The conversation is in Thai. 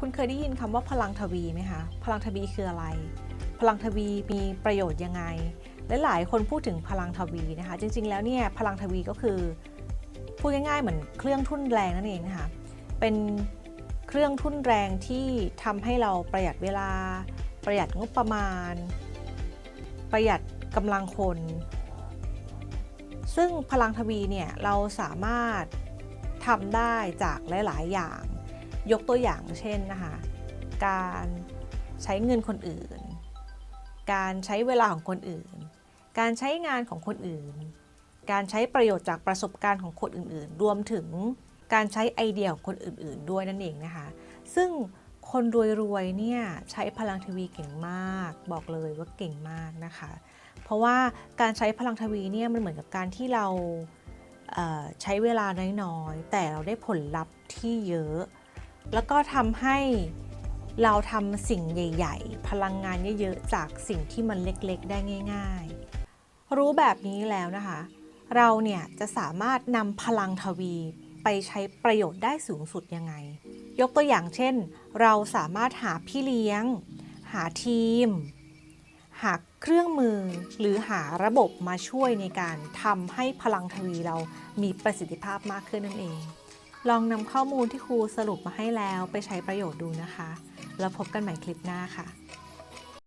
คุณเคยได้ยินคำว่าพลังทวีไหมคะ พลังทวีคืออะไร พลังทวีมีประโยชน์ยังไง และหลายคนพูดถึงพลังทวีนะคะ จริง ๆ แล้วเนี่ยพลังทวีก็คือพูดง่ายๆ เหมือนเครื่องทุ่นแรงนั่นเองนะคะ เป็นเครื่องทุ่นแรงที่ทำให้เราประหยัดเวลา ประหยัดงบประมาณ ประหยัดกำลังคน ซึ่งพลังทวีเนี่ยเราสามารถทำได้จากหลาย ๆ อย่าง ยกตัวอย่างเช่นนะคะการใช้เงินคนอื่น การใช้เวลาของคนอื่น การใช้งานของคนอื่น การใช้ประโยชน์จากประสบการณ์ของคนอื่น ๆ รวมถึงการใช้ไอเดียของคนอื่น ๆ ด้วยนั่นเองนะคะ ซึ่งคนรวยๆเนี่ยใช้พลังทวีเก่งมาก บอกเลยว่าเก่งมากนะคะ เพราะว่าการใช้พลังทวีเนี่ยมันเหมือนกับการที่เราเใช้เวลาน้อยๆ แต่เราได้ผลลัพธ์ที่เยอะ แล้วก็ทำให้เราทำสิ่งใหญ่ ๆ พลังงานเยอะๆ จากสิ่งที่มันเล็กๆ ได้ง่าย ๆ รู้แบบนี้แล้วนะคะ เราเนี่ยจะสามารถนำพลังทวีไปใช้ประโยชน์ได้สูงสุดยังไง ยกตัวอย่างเช่น เราสามารถหาพี่เลี้ยง หาทีม หาเครื่องมือ หรือหาระบบมาช่วยในการทำให้พลังทวีเรามีประสิทธิภาพมากขึ้นนั่นเอง ลองนำข้อมูลที่ครูสรุปมาให้แล้วไปใช้ประโยชน์ดูนะคะ แล้วพบกันใหม่คลิปหน้าค่ะ